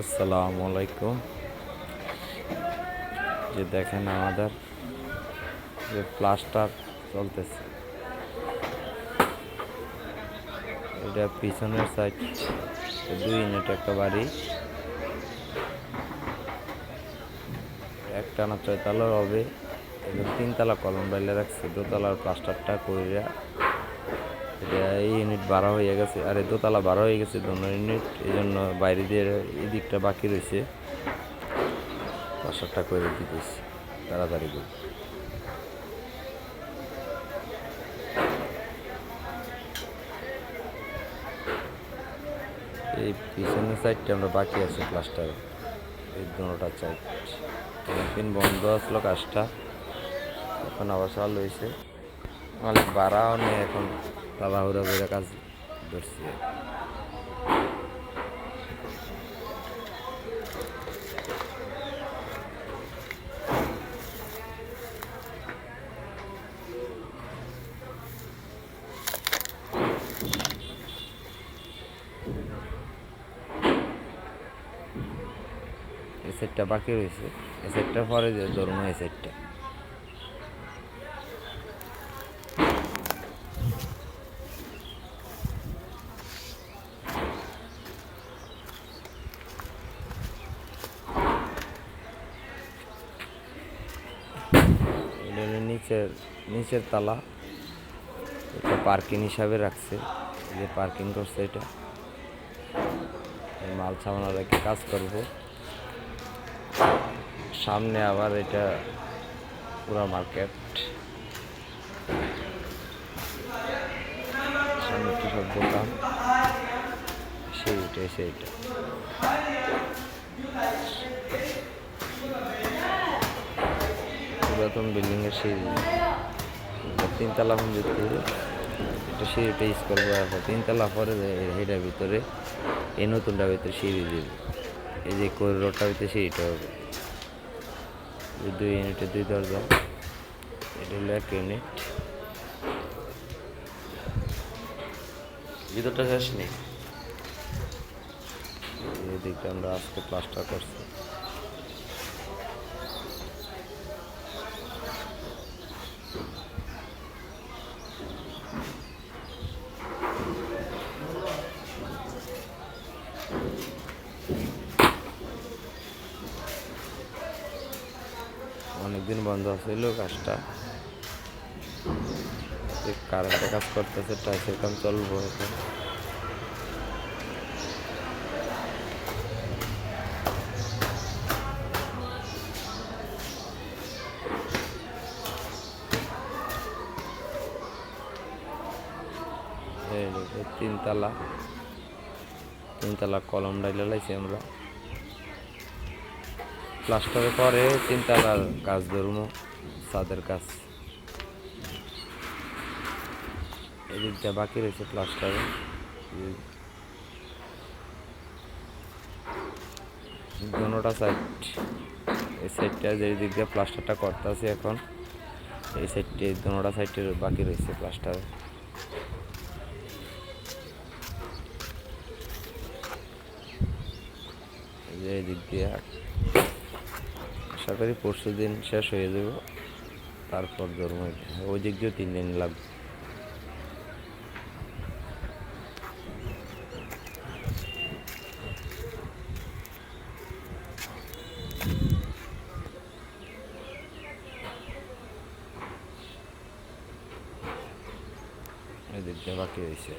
আসসালামু আলাইকুম। যে দেখেন আমাদের যে প্লাস্টার চলতেছে। এটা পিছনের সাইড দুই ইউনিট একটা বাড়ি। একটা না ছয়তলার হবে। তিনতলা কলম বাইলে রাখছে, দোতলার প্লাস্টারটা এটা এই ইউনিট বাড়া হয়ে গেছে। আর এই দোতলা বাড়া হয়ে গেছে দোনো ইউনিট এই জন্য বাইরে দিয়ে এই দিকটা বাকি রয়েছে। প্লাস্টারটা করে দিতেছি, তাড়াতাড়ি করে। এই পিছনের সাইডটা আমরা বাকি আছে প্লাস্টার এই দুটা সাইড বন্ধ আসলো কাজটা এখন আবার চালু হয়েছে অনেক বাড়াও নেই এখন। তাড়াহুড়া করে কাজ ধরছি। এই সাইডটা বাকি রয়েছে। এই সাইডটার পরে যে ধরুন এই সাইডটা এটা হলো নিচের নিচের তালা। এটা পার্কিং হিসাবে রাখছে। যে পার্কিং করছে এটা। মাল সামানা রেখে কাজ করব। সামনে আবার এটা পুরা মার্কেট সামনে একটু সব দোকান। সেইটা সেইটা। পুরাতন বিল্ডিং এর সিঁড়ি তিনতলা মন্দির এটা সিঁড়িটা ইউজ করব এখন তিনতলা পরে এটার ভিতরে, এই নতুনটার ভিতরে সিঁড়ি দিবে এই যে করিডোরটার ভিতরে সিঁড়িটা হবে। দুই ইউনিটে দুই দরজা, এটা হলো এক ইউনিট। ভিতরটা শেষ নেই। এদিকে আমরা আজকে প্লাস্টার করছি। অনেকদিন বন্ধ ছিল কাজটা। কারেন্টে কাজ করতেছে টাইসের কাম চলবো তিনতলা তিনতলা কলম ডাইলে লাইছি আমরা। প্লাস্টারের পরে তিনতলার কাজ ধরবো ছাদের কাজ। এদিকটা বাকি রয়েছে প্লাস্টারে। দোনোটা সাইড এই সাইডটা যে দিক দিয়ে প্লাস্টারটা করতেছে এখন, এই সাইডটি দোনোটা সাইডে বাকি রয়েছে প্লাস্টারে। যে দিক দিয়ে আশা করি পরশু দিন শেষ হয়ে যাব। তারপর এটা। ওই দিক দিয়েও তিন দিন লাগবে। বাকি হয়েছে।